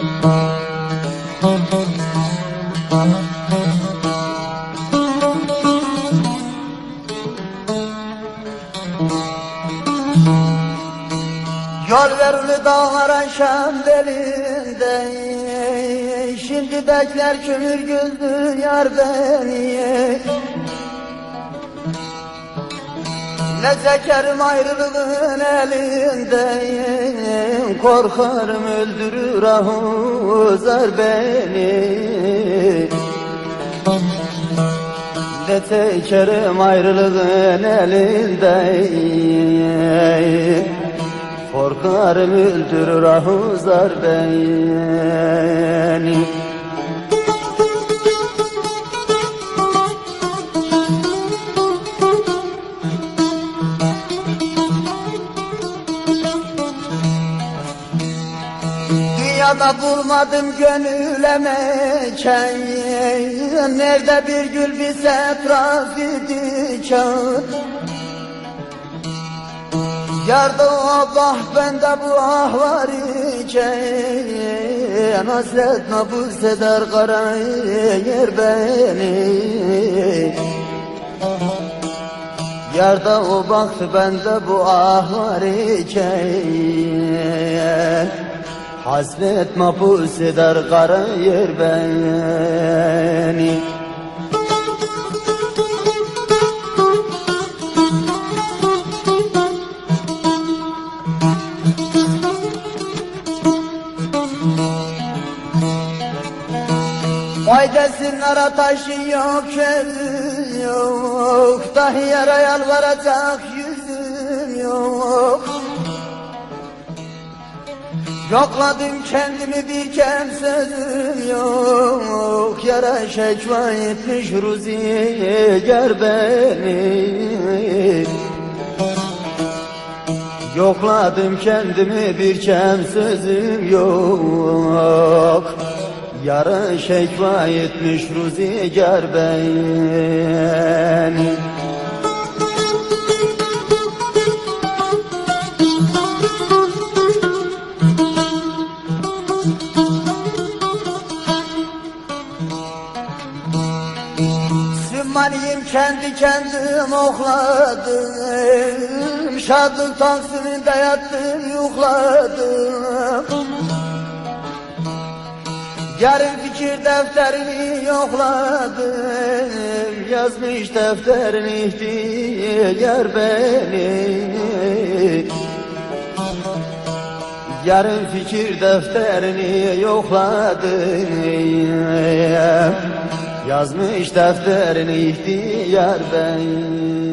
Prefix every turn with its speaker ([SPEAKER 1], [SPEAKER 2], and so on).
[SPEAKER 1] Yol verildi dağlara şam belinde Şimdi bekler kömür gözlü yar beni Ne çekerim ayrılığın elinden Korkarım öldürür ahuzar beni. Ne çekerim ayrılığın elinden Korkarım öldürür ahuzar beni Dünyada bulmadım gönüle mekan Nerede bir gül bir etrafı diken Yarda bah bende bu ah var iken Hasret nabız eder kara yer beni. Yarda o baktı bende bu ah var iken Hasret mapus eder kara yer beni. Faydasınlara taşı yok sözüm yok. Dahi yara yalvaracak yüzüm yok Yokladım kendimi bir kem sözüm yok. Yara şekva etmiş ruziye ger beni. Yokladım kendimi bir kem sözüm yok. Yarın şekva etmiş ruzigar beni Sümmaniyim kendi kendim okladım Şadlık taksirinde yattım yukladım Yarın fikir defterini yokladım Yazmış defterin ihtiyar beni. Yarın fikir defterini yokladım Yazmış defterini ihtiyar beni